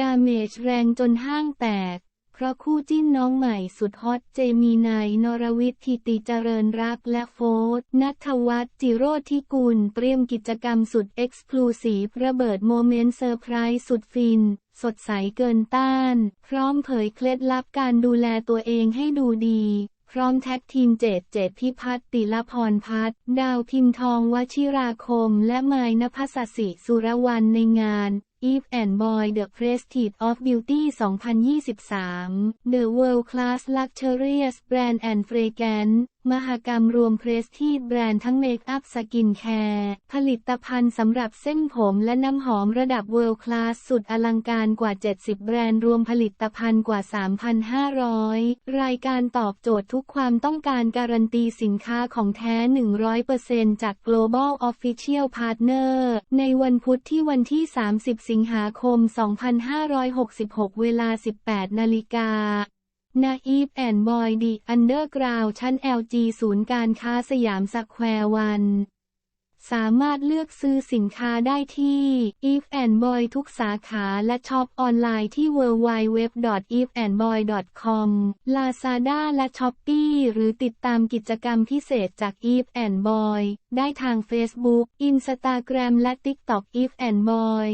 ดาเมจแรงจนห้างแตก เพราะคู่จิ้นน้องใหม่สุดฮอตเจมีนายนรวิทย์ทิติเจริญรักและโฟร์นัทวัฒน์จิโรธที่กุล เตรียมกิจกรรมสุดเอ็กซ์คลูซีฟระเบิดโมเมนต์เซอร์ไพรส์สุดฟิน สดใสเกินต้าน พร้อมเผยเคล็ดลับการดูแลตัวเองให้ดูดีพร้อมแท็กทีมเจดเจดพิพัฒน์ติลพรพัฒน์ดาวพิมพ์ทองวชิราคม และไมายนภัสสิสุรวรรณในงาน Eve and Boy The Prestige of Beauty 2023 The World Class Luxurious Brand and Fragrance มหกรรมรวมเพรสทีแบรนด์ทั้งเมคอัพสกินแคร์ผลิตภัณฑ์สำหรับเส้นผมและน้ำหอมระดับ World Class สุดอลังการกว่า 70 แบรนด์รวมผลิตภัณฑ์กว่า 3,500 รายการตอบโจทย์ทุกความต้องการการันตีสินค้าของแท้ 100%จาก Global Official Partner ในวันพุธที่วันที่ 30 สิงหาคม 2566 เวลา 18 นาฬิกา นาอีฟแอนบอยดีอันเดอร์กราวชั้น LG ศูนย์การค้าสยามสแควร์วัน สามารถเลือกซื้อสินค้าได้ที่ Eve and Boy ทุกสาขาและช็อปออนไลน์ที่ www.eveandboy.com Lazada และ Shopee หรือติดตามกิจกรรมพิเศษจาก Eve and Boy ได้ทาง Facebook Instagram และ TikTok Eve and Boy